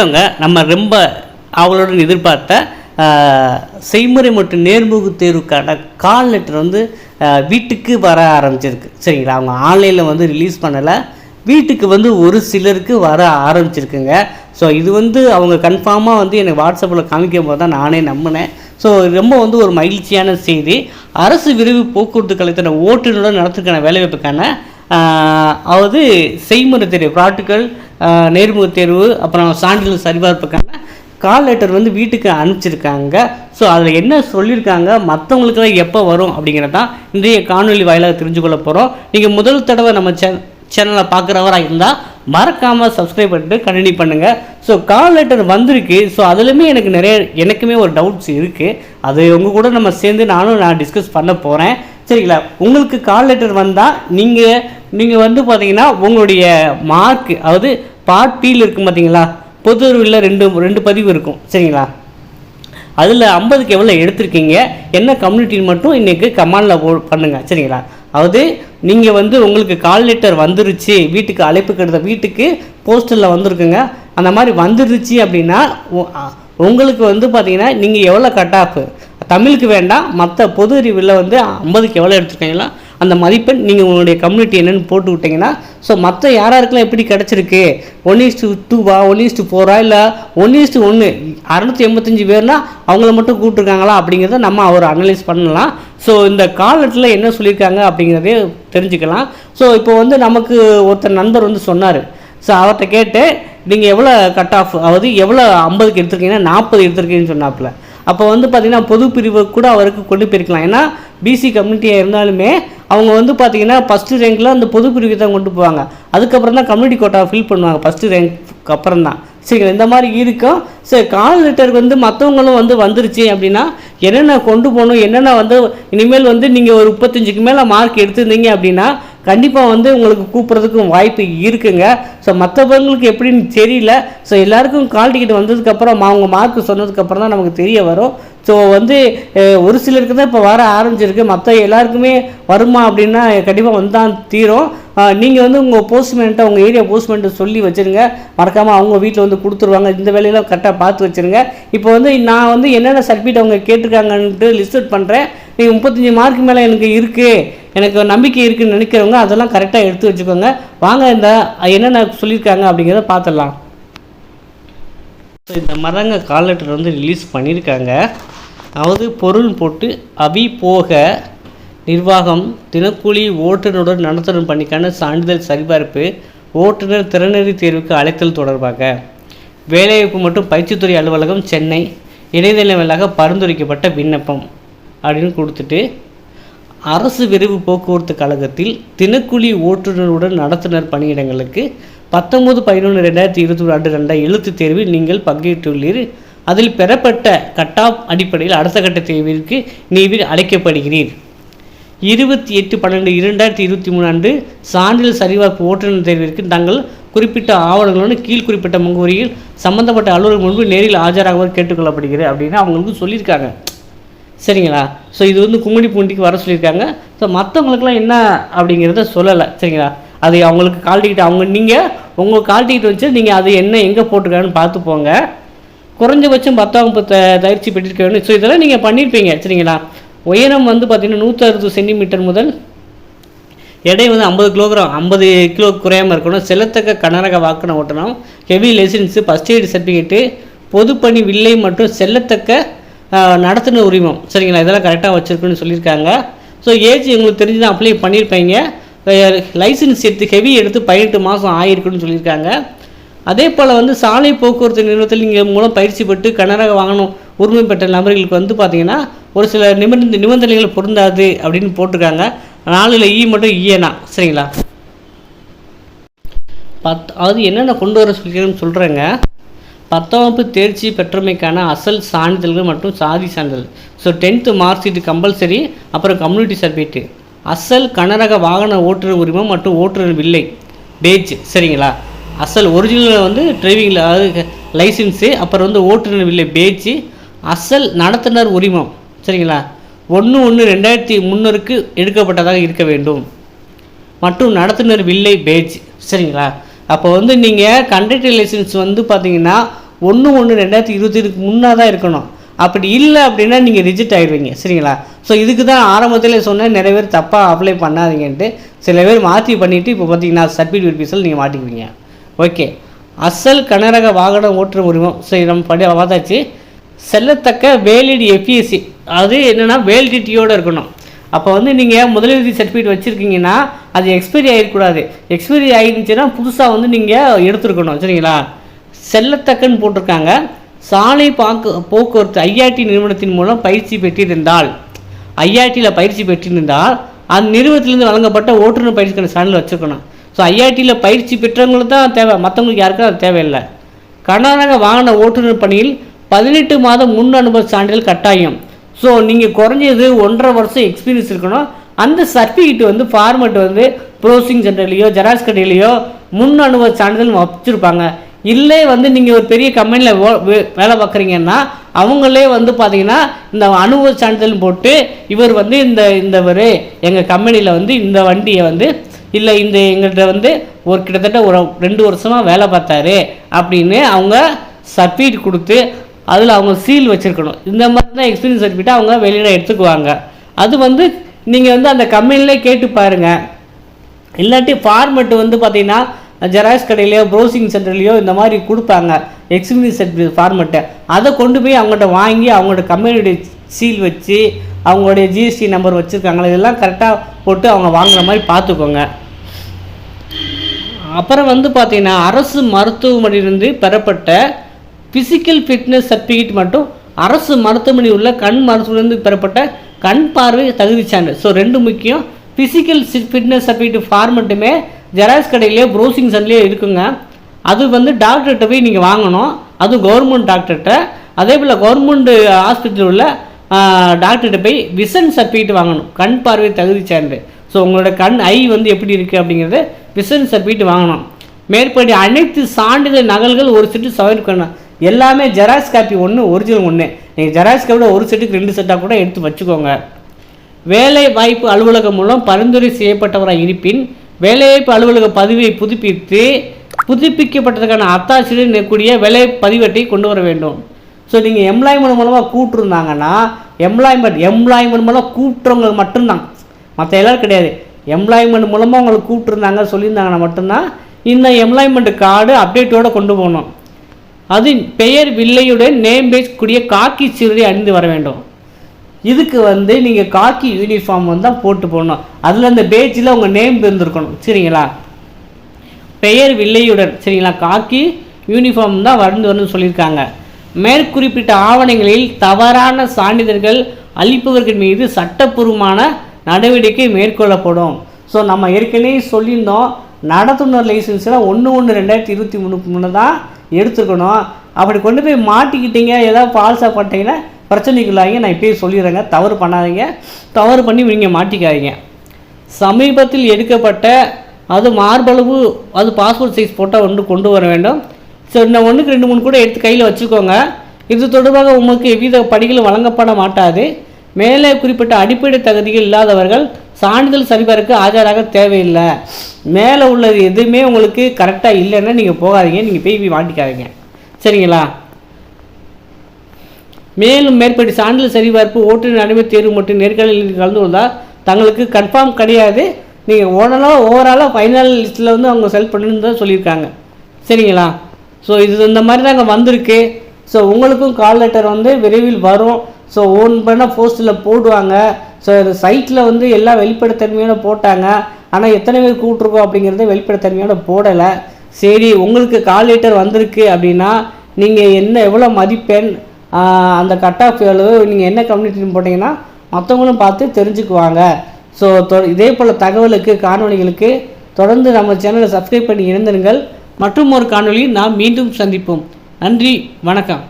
அவங்க நம்ம ரொம்ப அவளுடன் எதிர்பார்த்த செய்முறை மற்றும் நேர்முக தேர்வுக்கான கால் லெட்டர் வந்து வீட்டுக்கு வர ஆரம்பிச்சிருக்கு. சரிங்களா? அவங்க ஆன்லைனில் வந்து ரிலீஸ் பண்ணலை. வீட்டுக்கு வந்து ஒரு சிலருக்கு வர ஆரம்பிச்சிருக்குங்க. ஸோ இது வந்து அவங்க கன்ஃபார்மாக வந்து எனக்கு வாட்ஸ்அப்பில் காமிக்கும் போது தான் நானே நம்பினேன். ஸோ ரொம்ப வந்து ஒரு மகிழ்ச்சியான செய்தி. அரசு விரைவு போக்குவரத்து கழகத்தின ஓட்டுநருடன் நடத்துக்கான வேலைவாய்ப்புக்கான அதாவது செய்முறை தேர்வு ப்ராக்டிக்கல் நேர்முக தேர்வு அப்புறம் சான்றிதழ் சரிபார்ப்புக்கான கால் லெட்டர் வந்து வீட்டுக்கு அனுப்பிச்சிருக்காங்க. ஸோ அதில் என்ன சொல்லியிருக்காங்க மற்றவங்களுக்குலாம் எப்போ வரும் அப்படிங்கிறதான் இன்றைய காணொலி வாயிலாக தெரிஞ்சுக்கொள்ள போகிறோம் நீங்கள் முதல் தடவை நம்ம சே சேனலை பார்க்குறவராக இருந்தால் மறக்காமல் சப்ஸ்கிரைப் பண்ணிட்டு கண்டினியூ பண்ணுங்கள் ஸோ கால் லெட்டர் வந்திருக்கு. ஸோ அதுலேயுமே எனக்கு நிறைய எனக்குமே ஒரு டவுட்ஸ் இருக்குது அது உங்கள் கூட நம்ம சேர்ந்து நானும் நான் டிஸ்கஸ் பண்ண போகிறேன் சரிங்களா? உங்களுக்கு கால் லெட்டர் வந்தால் நீங்கள் நீங்கள் வந்து பார்த்தீங்கன்னா உங்களுடைய மார்க் அதாவது பார்ட் பியில் இருக்கும் பார்த்தீங்களா பொது அறிவில் ரெண்டு ரெண்டு பதிவு இருக்கும். சரிங்களா? அதில் ஐம்பதுக்கு எவ்வளோ எடுத்திருக்கீங்க? என்ன கம்யூனிட்டின்னு மட்டும் இன்றைக்கி கமாண்டில் போ பண்ணுங்கள் சரிங்களா? அதாவது நீங்கள் வந்து உங்களுக்கு கால் லெட்டர் வந்துருச்சு வீட்டுக்கு அழைப்பு கெடுத்த வீட்டுக்கு போஸ்டரில் வந்திருக்குங்க. அந்த மாதிரி வந்துருச்சு அப்படின்னா உங்களுக்கு வந்து பார்த்தீங்கன்னா நீங்கள் எவ்வளோ கட் ஆஃப் தமிழுக்கு வேண்டாம் மற்ற பொது அறிவில் வந்து ஐம்பதுக்கு எவ்வளோ எடுத்துருக்கீங்களா? அந்த மதிப்பெண் நீங்கள் உங்களுடைய கம்யூனிட்டி என்னென்னு போட்டு விட்டீங்கன்னா ஸோ மற்ற யாராருக்கெல்லாம் எப்படி கிடச்சிருக்கு? ஒன் இஸ்டு டூவா ஒன் இஸ்டு ஃபோரா இல்லை ஒன் இஸ்டு ஒன்று அறநூற்றி எண்பத்தஞ்சு பேர்னா அவங்கள மட்டும் கூப்பிட்ருக்காங்களா அப்படிங்கிறத நம்ம அவர் அனலைஸ் பண்ணலாம். ஸோ இந்த காலத்தில் என்ன சொல்லியிருக்காங்க அப்படிங்கிறதே தெரிஞ்சுக்கலாம். ஸோ இப்போ வந்து நமக்கு ஒருத்தர் நண்பர் வந்து சொன்னார். ஸோ அவர்கிட்ட கேட்டு நீங்கள் எவ்வளோ கட் ஆஃப் அதாவது எவ்வளோ ஐம்பதுக்கு எடுத்திருக்கீங்கன்னா நாற்பது எடுத்திருக்கீங்கன்னு சொன்னாப்புல. அப்போ வந்து பார்த்திங்கன்னா பொது பிரிவு கூட அவருக்கு கொண்டு போயிருக்கலாம். ஏன்னா பிசி கம்யூனிட்டியாக இருந்தாலுமே அவங்க வந்து பார்த்தீங்கன்னா ஃபஸ்ட்டு ரேங்கில் அந்த பொது பிரிவு தான் கொண்டு போவாங்க. அதுக்கப்புறம் தான் கம்யூனிட்டி கோட்டா ஃபில் பண்ணுவாங்க. ஃபஸ்ட்டு ரேங்க் அப்புறம் தான். சரிங்களா? இந்த மாதிரி இருக்கும். சரி கால் லெட்டருக்கு வந்து மற்றவங்களும் வந்து வந்துருச்சு அப்படின்னா என்னென்ன கொண்டு போகணும் என்னென்ன வந்து இனிமேல் வந்து நீங்கள் ஒரு முப்பத்தஞ்சுக்கு மேலே மார்க் எடுத்திருந்தீங்க அப்படின்னா கண்டிப்பாக வந்து உங்களுக்கு கூப்பிட்றதுக்கும் வாய்ப்பு இருக்குங்க. ஸோ மற்றவங்களுக்கு எப்படின்னு தெரியல. ஸோ எல்லாருக்கும் கால் டிக்கெட் வந்ததுக்கப்புறம் அவங்க மார்க் சொன்னதுக்கப்புறம் தான் நமக்கு தெரிய வரும். ஸோ வந்து ஒரு சிலருக்கு தான் இப்போ வர ஆரம்பிச்சிருக்கு. மற்ற எல்லாருக்குமே வருமா அப்படின்னா கண்டிப்பாக வந்து தான் தீரும் நீங்கள் வந்து உங்கள் போஸ்ட்மேன்ட்ட உங்கள் ஏரியா போஸ்ட்மேன்ட்டு சொல்லி வச்சுருங்க. மறக்காமல் அவங்க வீட்டில் வந்து கொடுத்துருவாங்க. இந்த வேலையெல்லாம் கரெக்டாக பார்த்து வச்சுருங்க. இப்போ வந்து நான் வந்து என்னென்ன சர்டிஃபிகேட் அவங்க கேட்டிருக்காங்கன்ட்டு லிஸ்ட் அவுட் பண்ணுறேன் நீங்கள் முப்பத்தஞ்சு மார்க் மேலே எனக்கு இருக்குது எனக்கு நம்பிக்கை இருக்குதுன்னு நினைக்கிறவங்க அதெல்லாம் கரெக்டாக எடுத்து வச்சுக்கோங்க. வாங்க இந்த என்னென்ன சொல்லியிருக்காங்க அப்படிங்கிறத பார்த்துடலாம் ஸோ இந்த மரங்க கால் லெட்டர் வந்து ரிலீஸ் பண்ணியிருக்காங்க. அதாவது பொருள் போட்டு அபி போக நிர்வாகம் தினக்கூலி ஓட்டுநருடன் நடத்தணும் பணிக்கான சான்றிதழ் சரிபார்ப்பு ஓட்டுநர் திறனறி தேர்வுக்கு அழைத்தல் தொடர்பாக. வேலைவாய்ப்பு மற்றும் பயிற்சித்துறை அலுவலகம் சென்னை இணையதள பரிந்துரைக்கப்பட்ட விண்ணப்பம் அப்படின்னு கொடுத்துட்டு அரசு விரைவு போக்குவரத்து கழகத்தில் தினக்கூலி ஓட்டுநருடன் நடத்துனர் பணியிடங்களுக்கு பத்தொன்பது பதினொன்று ரெண்டாயிரத்தி இருபத்தி ஒரு ஆண்டு ரெண்டாயிரம் எழுத்துத் தேர்வில் நீங்கள் பங்கேற்றுள்ளீர். அதில் பெறப்பட்ட கட்டாப் அடிப்படையில் அடுத்த கட்ட தேர்விற்கு நீங்கள் அழைக்கப்படுகிறீர். இருபத்தி எட்டு பன்னெண்டு இரண்டாயிரத்தி இருபத்தி மூணு அன்று சான்றிதழ் சரிபார்ப்பு ஓட்டுநர் தேர்விற்கு தங்கள் குறிப்பிட்ட ஆவணங்களுடன் கீழ் குறிப்பிட்ட முகவரியில் சம்பந்தப்பட்ட அலுவலர் முன்பு நேரில் ஆஜராகுமாறு கேட்டுக்கொள்ளப்படுகிறது அப்படின்னு அவங்களுக்கு சொல்லியிருக்காங்க. சரிங்களா? ஸோ இது வந்து கும்மிடி பூண்டிக்கு வர சொல்லியிருக்காங்க. ஸோ மற்றவங்களுக்குலாம் என்ன அப்படிங்கிறத சொல்லலை. சரிங்களா? அது அவங்களுக்கு கால் டிக்கெட் அவங்க நீங்கள் உங்கள் கால் டிக்கெட் வச்சு நீங்கள் அது என்ன எங்கே போட்டிருக்காங்கன்னு பார்த்து போங்க. குறைஞ்சபட்சம் பத்தாம் வகுப்பு பயிற்சி பெற்றிருக்க வேண்டும். ஸோ இதெல்லாம் நீங்கள் பண்ணியிருப்பீங்க சரிங்களா? உயரம் வந்து பார்த்தீங்கன்னா நூற்றறுபது சென்டிமீட்டர் முதல் எடை வந்து ஐம்பது கிலோகிராம் ஐம்பது கிலோ குறையாமல் இருக்கணும். செல்லத்தக்க கனரக வாகன ஓட்டணும். Heavy licence first aid certificate பொதுப்பணி வில்லை மற்றும் செல்லத்தக்க நடத்தின உரிமம். சரிங்களா? இதெல்லாம் கரெக்டாக வச்சுருக்குன்னு சொல்லியிருக்காங்க. ஸோ ஏஜ் எங்களுக்கு தெரிஞ்சு தான் அப்ளை பண்ணியிருப்பீங்க லைசன்ஸ் எடுத்து ஹெவி எடுத்து பதினெட்டு மாதம் ஆயிருக்குன்னு சொல்லியிருக்காங்க. அதே போல் வந்து சாலை போக்குவரத்து நிறுவனத்தில் நீங்கள் மூலம் பயிற்சி பெற்று கனரக வாகனம் உரிமை பெற்ற நபர்களுக்கு வந்து பார்த்தீங்கன்னா ஒரு சில நிபந்த நிபந்தனைகள் பொருந்தாது அப்படின்னு போட்டிருக்காங்க. நாலில் இ மட்டும் ஈயனா சரிங்களா? பத் அது என்னென்ன கொண்டு வர சொல்லிக்கிறேன்னு சொல்கிறேங்க பத்தாம் வகுப்பு தேர்ச்சி பெற்றமைக்கான அசல் சான்றிதழ்கள் மற்றும் சாதி சான்றிதழ். So tenth mark sheet compulsory அப்புறம் கம்யூனிட்டி சர்டிஃபிகேட்டு அசல் கனரக வாகன ஓட்டுநர் உரிமம் மற்றும் ஓட்டுநர் வில்லை. பேஜ் சரிங்களா? அசல் ஒரிஜினல் வந்து டிரைவிங்கில் அதாவது லைசன்ஸு அப்புறம் வந்து ஓட்டுநர் வில்லை பேச்சு அசல் நடத்துனர் உரிமம். சரிங்களா? ஒன்று ஒன்று ரெண்டாயிரத்தி முன்னூறுக்கு எடுக்கப்பட்டதாக இருக்க வேண்டும். மற்றும் நடத்துனர் வில்லை பேஜ் சரிங்களா? அப்போ வந்து நீங்கள் கண்டக்டர் லைசன்ஸ் வந்து பார்த்தீங்கன்னா ஒன்று ஒன்று ரெண்டாயிரத்தி இருபத்தி முன்னாக தான் இருக்கணும். அப்படி இல்லை அப்படின்னா நீங்கள் ரிஜெக்ட் ஆகிடுவீங்க சரிங்களா? ஸோ இதுக்கு தான் ஆரம்பத்தில் சொன்னேன் நிறைய பேர் தப்பாக அப்ளை பண்ணாதீங்கன்ட்டு. சில பேர் மாற்றி பண்ணிவிட்டு இப்போ பார்த்தீங்கன்னா சர்டிஃபிகேட் பீஸில் நீங்கள் மாட்டிக்குவீங்க. ஓகே. அசல் கனரக வாகனம் ஓட்டுற உரிமம். சரி நம்ம படி பார்த்தாச்சு. செல்லத்தக்க வேலிடி எஃபிஎஸ்சி அது என்னென்னா வேலிடிட்டியோடு இருக்கணும். அப்போ வந்து நீங்கள் முதலுதவி சர்டிஃபிகேட் வச்சுருக்கீங்கன்னா அது எக்ஸ்பைரி ஆகிடக்கூடாது எக்ஸ்பைரி ஆகிருந்துச்சுன்னா புதுசாக வந்து நீங்கள் எடுத்துருக்கணும். சரிங்களா? செல்லத்தக்கன்னு போட்டிருக்காங்க. சாலை பாக்கு போக்குவரத்து ஐஆர்டி நிறுவனத்தின் மூலம் பயிற்சி பெற்றிருந்தால் ஐஆர்டியில் பயிற்சி பெற்றிருந்தால் அந்த நிறுவனத்திலிருந்து வழங்கப்பட்ட ஓட்டுநர் பயிற்சிக்கான சான்றிதழ் வச்சுருக்கணும். ஸோ ஐஆர்டியில் பயிற்சி பெற்றவங்களுக்கு தான் தேவை. மற்றவங்களுக்கு யாருக்கும் அது தேவையில்லை. கர்நாடக வாகன ஓட்டுநர் பணியில் பதினெட்டு மாதம் முன் அனுபவ சான்றிதழ் கட்டாயம். ஸோ நீங்கள் குறைஞ்சது ஒன்றரை வருஷம் எக்ஸ்பீரியன்ஸ் இருக்கணும். அந்த சர்டிஃபிகேட் வந்து ஃபார்மெட் வந்து ப்ரோசிங் சென்டர்லேயோ ஜெராக்ஸ் கடையிலையோ முன் அனுபவ சான்றிதழ் வச்சுருப்பாங்க. இல்லை வந்து நீங்கள் ஒரு பெரிய கம்பெனியில் வேலை பார்க்குறீங்கன்னா அவங்களே வந்து பார்த்தீங்கன்னா இந்த அனுபவ சான்றிதழ் போட்டு இவர் வந்து இந்த இந்தவர் எங்கள் கம்பெனியில் வந்து இந்த வண்டியை வந்து இல்லை இந்த எங்கள்கிட்ட வந்து ஒரு கிட்டத்தட்ட ஒரு ரெண்டு வருஷமாக வேலை பார்த்தாரு அப்படின்னு அவங்க சர்டிஃபிகேட் கொடுத்து அதில் அவங்க சீல் வச்சுருக்கணும். இந்த மாதிரி தான் எக்ஸ்பீரியன்ஸ் சர்டிஃபிகேட்டை அவங்க வெளியில் எடுத்துக்குவாங்க. அது வந்து நீங்கள் வந்து அந்த கம்பெனிலே கேட்டு பாருங்கள் இல்லாட்டி ஃபார்மெட் வந்து பார்த்திங்கன்னா ஜெராக்ஸ் கடையிலையோ ப்ரௌசிங் சென்டர்லையோ இந்த மாதிரி கொடுப்பாங்க. எக்ஸ்பீரியன்ஸ் சர்டிஃபிகேட் ஃபார்மெட்டை அதை கொண்டு போய் அவங்கள்ட்ட வாங்கி அவங்களோட கம்பெனியுடைய சீல் வச்சு அவங்களுடைய ஜிஎஸ்டி நம்பர் வச்சுருக்காங்களா இதெல்லாம் கரெக்டாக போட்டு அவங்க வாங்குற மாதிரி பார்த்துக்கோங்க. அப்புறம் வந்து பார்த்தீங்கன்னா அரசு மருத்துவமனையிலிருந்து பெறப்பட்ட ஃபிசிக்கல் ஃபிட்னஸ் சர்டிஃபிகேட் மட்டும் அரசு மருத்துவமனை உள்ள கண் மருத்துவமனையிலிருந்து பெறப்பட்ட கண் பார்வை தகுதி சான்று. ஸோ ரெண்டு முக்கியம். ஃபிசிக்கல் ஃபிட்னஸ் சர்டிஃபிகேட் ஃபார்மெட்டுமே ஜெராக்ஸ் கடையிலேயே ப்ரௌசிங் சன்லேயே இருக்குங்க. அது வந்து டாக்டர்கிட்ட போய் நீங்கள் வாங்கணும். அதுவும் கவர்மெண்ட் டாக்டர்கிட்ட. அதே போல் கவர்மெண்ட் ஹாஸ்பிட்டல் உள்ள டாக்டர்கிட்ட போய் விசன் சர்டிஃபிகேட் வாங்கணும். கண் பார்வை தகுதி சான்று. ஸோ உங்களோட கண் ஐ வந்து எப்படி இருக்குது அப்படிங்கிறத விசன் சர்டிஃபிகேட் வாங்கணும். மேற்படி அனைத்து சான்றிதழ் நகல்கள் ஒரு செட்டு சமர்ப்பிக்கணும் எல்லாமே ஜெராக்ஸ் காப்பி ஒன்று ஒரிஜினல் ஒன்று நீங்கள் ஜெராக்ஸ் காப்பியில் ஒரு செட்டுக்கு ரெண்டு செட்டாக கூட எடுத்து வச்சுக்கோங்க. வேலை வாய்ப்பு அலுவலகம் மூலம் பரிந்துரை செய்யப்பட்டவராக இருப்பின் வேலைவாய்ப்பு அலுவலக பதிவை புதுப்பித்து புதுப்பிக்கப்பட்டதுக்கான அத்தாட்சியுடன் இருக்கக்கூடிய வேலை பதிவேட்டை கொண்டு வர வேண்டும். ஸோ நீங்கள் எம்ப்ளாய்மெண்ட் மூலமாக கூப்பிட்ருந்தாங்கன்னா எம்ப்ளாய்மெண்ட் எம்ப்ளாய்மெண்ட் மூலம் கூப்பிட்றவங்களுக்கு மட்டும்தான். மற்ற எல்லாரும் கிடையாது. எம்ப்ளாய்மெண்ட் மூலமாக உங்களுக்கு கூப்பிட்ருந்தாங்க சொல்லியிருந்தாங்கன்னா மட்டும்தான் இந்த எம்ப்ளாய்மெண்ட் கார்டு அப்டேட்டோடு கொண்டு போகணும். அது பெயர் வில்லையுடன் நேம் பேஸ் கூடிய காக்கி சீருடை அணிந்து வர வேண்டும். இதுக்கு வந்து நீங்கள் காக்கி யூனிஃபார்ம் வந்து தான் போட்டு போடணும் அதில் அந்த பேஜில் உங்கள் நேம் இருந்திருக்கணும். சரிங்களா? பெயர் வில்லையுடன் சரிங்களா? காக்கி யூனிஃபார்ம் தான் வருந்து வரணும்னு சொல்லியிருக்காங்க. மேற்குறிப்பிட்ட ஆவணங்களில் தவறான சான்றிதழ்கள் அளிப்பவர்கள் மீது சட்டப்பூர்வமான நடவடிக்கை மேற்கொள்ளப்படும். ஸோ நம்ம ஏற்கனவே சொல்லியிருந்தோம் நடத்துனர் லைசன்ஸ்லாம் ஒன்று ஒன்று ரெண்டாயிரத்தி இருபத்தி மூணுக்கு முன்னே தான் எடுத்துக்கணும் அப்படி கொண்டு போய் மாட்டிக்கிட்டீங்க ஏதாவது ஃபால்ஸாக பண்ணிட்டீங்கன்னா பிரச்சனைக்குள்ளாங்க நான் இப்போயே சொல்லிடுறேங்க. தவறு பண்ணாதீங்க. தவறு பண்ணி நீங்கள் மாட்டிக்காதீங்க. சமீபத்தில் எடுக்கப்பட்ட அது மார்பளவு அது பாஸ்போர்ட் சைஸ் ஃபோட்டோ ஒன்று கொண்டு வர வேண்டும். ஸோ இன்னும் ஒன்றுக்கு ரெண்டு மூணு கூட எடுத்து கையில் வச்சுக்கோங்க. இது தொடர்பாக உங்களுக்கு எவ்வித படிகளும் வழங்கப்பட மாட்டாது. மேலே குறிப்பிட்ட அடிப்படை தகுதிகள் இல்லாதவர்கள் சான்றிதழ் சரிபார்க்க ஆஜராக தேவையில்லை. மேலே உள்ளது எதுவுமே உங்களுக்கு கரெக்டாக இல்லைன்னா நீங்கள் போகாதீங்க. நீங்கள் போய் மாட்டிக்காதீங்க சரிங்களா? மேலும் மேற்படி சான்றிதழ் சரிபார்ப்பு ஓட்டுநர் அனுமதி தேர்வு மற்றும் நேர்காணலில் கலந்து கொண்டால் தங்களுக்கு கன்ஃபார்ம் கிடையாது. நீங்கள் ஓனலாக ஓவராலாக ஃபைனல் லிஸ்ட்டில் வந்து அவங்க செலக்ட் பண்ணணுன்னு தான் சொல்லியிருக்காங்க. சரிங்களா? ஸோ இது இந்த மாதிரி தான் அங்கே வந்திருக்கு. ஸோ உங்களுக்கும் கால் லெட்டர் வந்து விரைவில் வரும். ஸோ ஓன் பண்ண போஸ்டில் போடுவாங்க. ஸோ இது சைட்டில் வந்து எல்லாம் வெளிப்படைத்தன்மையோட போட்டாங்க. ஆனால் எத்தனை பேர் கூப்பிட்ருக்கோம் அப்படிங்கிறத வெளிப்படைத்தன்மையோட போடலை. சரி உங்களுக்கு கால் லெட்டர் வந்திருக்கு அப்படின்னா நீங்கள் என்ன எவ்வளோ மதிப்பெண் அந்த கட் ஆஃப் எவ்வளவு நீங்கள் என்ன கம்யூனிட்டின்னு போட்டிங்கன்னா மற்றவங்களும் பார்த்து தெரிஞ்சுக்குவாங்க. ஸோ தொ இதே போல் தகவலுக்கு காணொளிகளுக்கு தொடர்ந்து நம்ம சேனலை சப்ஸ்கிரைப் பண்ணி இருந்திருங்கள் மற்றும் ஒரு காணொலியை நாம் மீண்டும் சந்திப்போம். நன்றி வணக்கம்.